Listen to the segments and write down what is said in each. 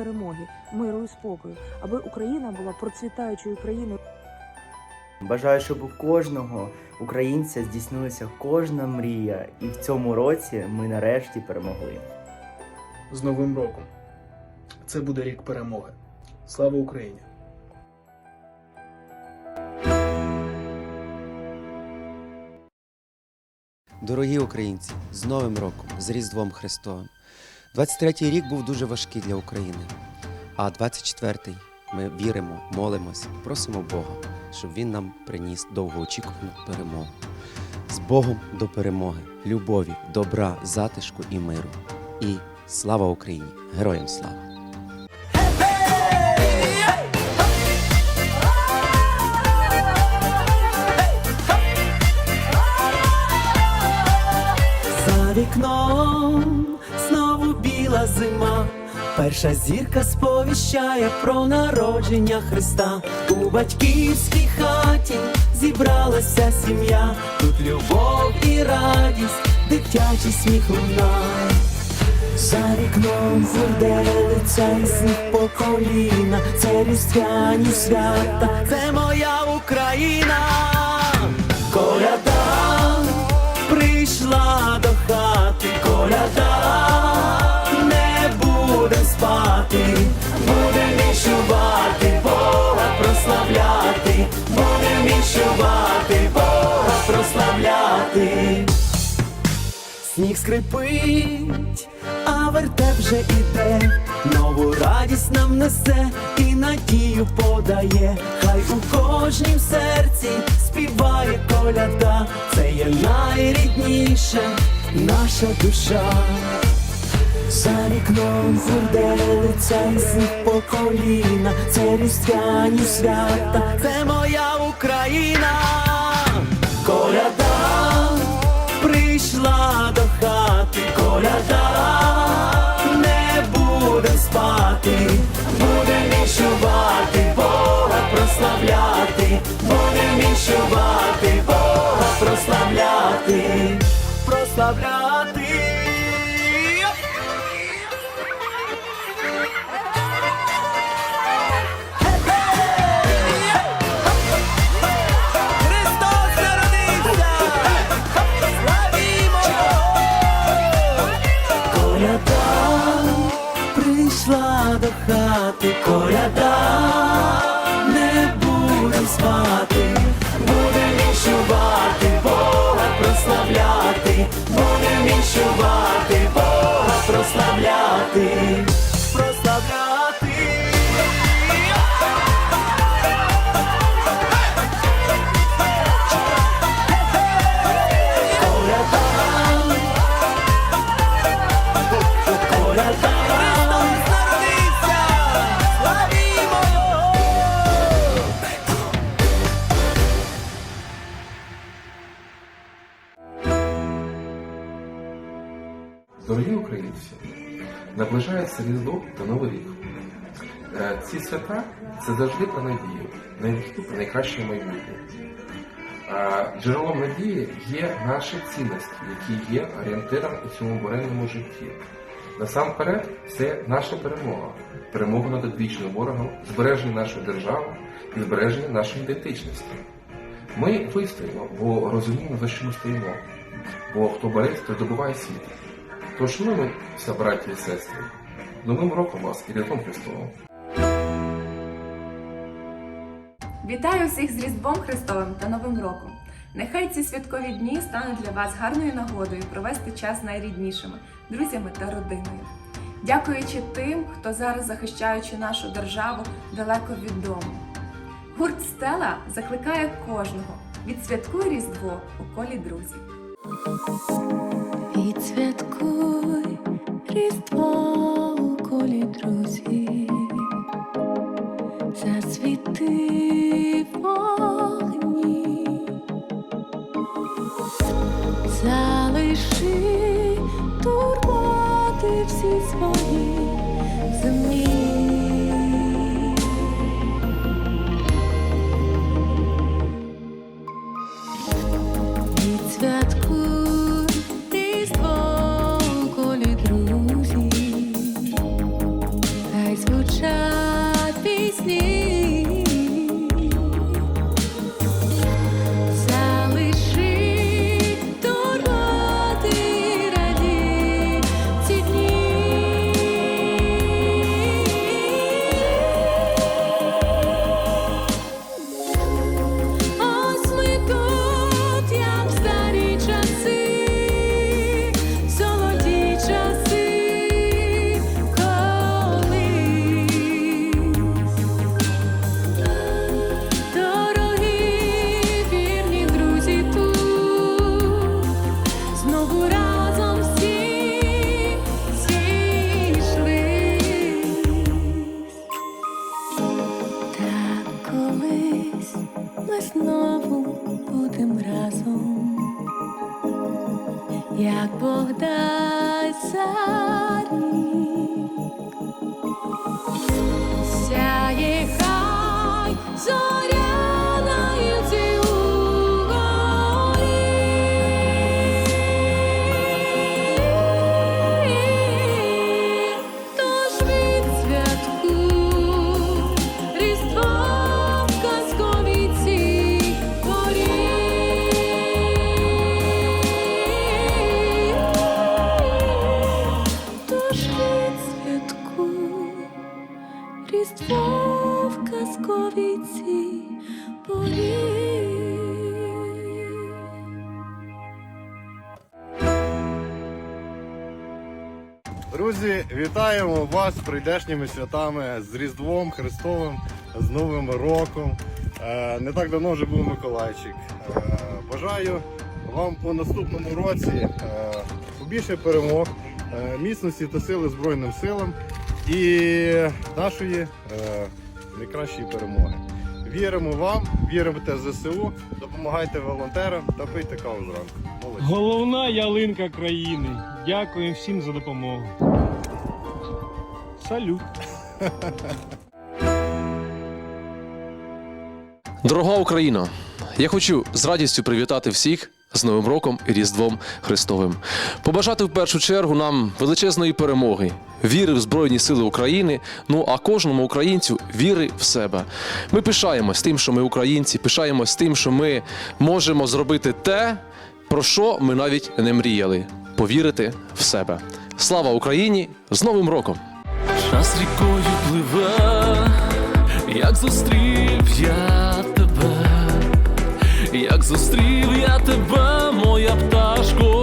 перемоги, миру і спокою, аби Україна була процвітаючою країною. Бажаю, щоб у кожного українця здійснилася кожна мрія, і в цьому році ми нарешті перемогли. З Новим роком! Це буде рік перемоги. Слава Україні! Дорогі українці, з Новим роком, з Різдвом Христовим. 23-й рік був дуже важкий для України. А 24-й ми віримо, молимось, просимо Бога, щоб Він нам приніс довгоочікувану перемогу. З Богом до перемоги, любові, добра, затишку і миру. І слава Україні! Героям слава! За вікном біла зима. Перша зірка сповіщає про народження Христа. У батьківській хаті зібралася сім'я. Тут любов і радість, дитячий сміх лунає. За вікном гурделиця і сніг по коліна. Це різдвяні свята, це моя Україна. Коляда віщувати, Бога прославляти. Сніг скрипить, а вертеп вже іде, нову радість нам несе і надію подає, хай у кожнім серці співає коляда, це є найрідніше наша душа. За вікном гурделиця і сніг по коліна, це різдвяні свята, це моя Україна, коляда прийшла до хати, коляда, не будем спати, будем віщувати, Бога прославляти, будем віщувати, Бога прославляти, прославляти. Дорогі українці, наближається Різдво та Новий рік. Е, Ці свята це завжди про надію, навіть про найкраще майбутнє. Е, Джерелом надії є наші цінності, які є орієнтиром у цьому буренному житті. Насамперед, це наша перемога, перемога над одвічним ворогом, збереження нашої держави і збереження нашої ідентичності. Ми вистоїмо, бо розуміємо, за що ми стоїмо. Бо хто бореться, той добуває світ. Тож шануємося, браті і сестри. Новим роком вас і Різдвом Христовим! Вітаю всіх з Різдвом Христовим та Новим роком! Нехай ці святкові дні стануть для вас гарною нагодою провести час найріднішими, друзями та родиною. Дякуючи тим, хто зараз захищаючи нашу державу далеко від дому. Гурт Стела закликає кожного відсвяткуй Різдво у колі друзів. Відсвяткуй Різдво у колі друзів, засвіти вогні, залиши турботи всі свої Друзі, вітаємо вас з прийдешніми святами, з Різдвом Христовим, з Новим роком. Е, Не так давно вже був Миколайчик. Е, Бажаю вам у наступному році е, побільше перемог, міцності та сили Збройним силам і нашої найкращої перемоги. Віримо вам, віримо в ЗСУ, допомагайте волонтерам та пийте каву зранку. Головна ялинка країни. Дякую всім за допомогу. Салют. Дорога Україна, я хочу з радістю привітати всіх з Новим роком і Різдвом Христовим. Побажати в першу чергу нам величезної перемоги, віри в Збройні Сили України. Ну а кожному українцю віри в себе. Ми пишаємось тим, що ми українці, пишаємось тим, що ми можемо зробити те, про що ми навіть не мріяли повірити в себе. Слава Україні! З Новим роком! Час рікою пливе, як зустрів я тебе, як зустрів я тебе, моя пташко,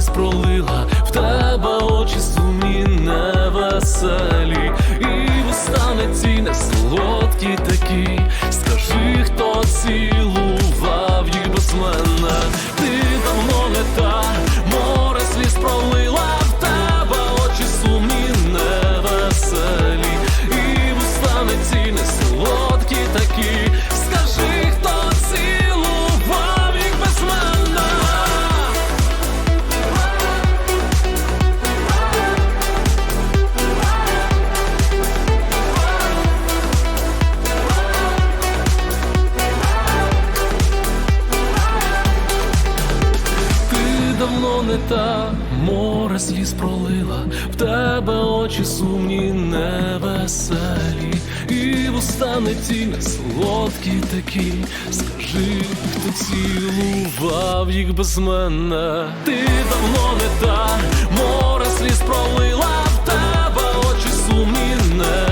сліз пролила, в тебе очі сумні, невеселі, і вуста не ті не солодкі такі. Скажи, хто цілував та море сліз пролила, в тебе очі сумні, невеселі, і вуста не тінь, солодкі такі, скажи, хто цілував їх без мене, ти давно не та море сліз пролила, в тебе очі сумні, невеселі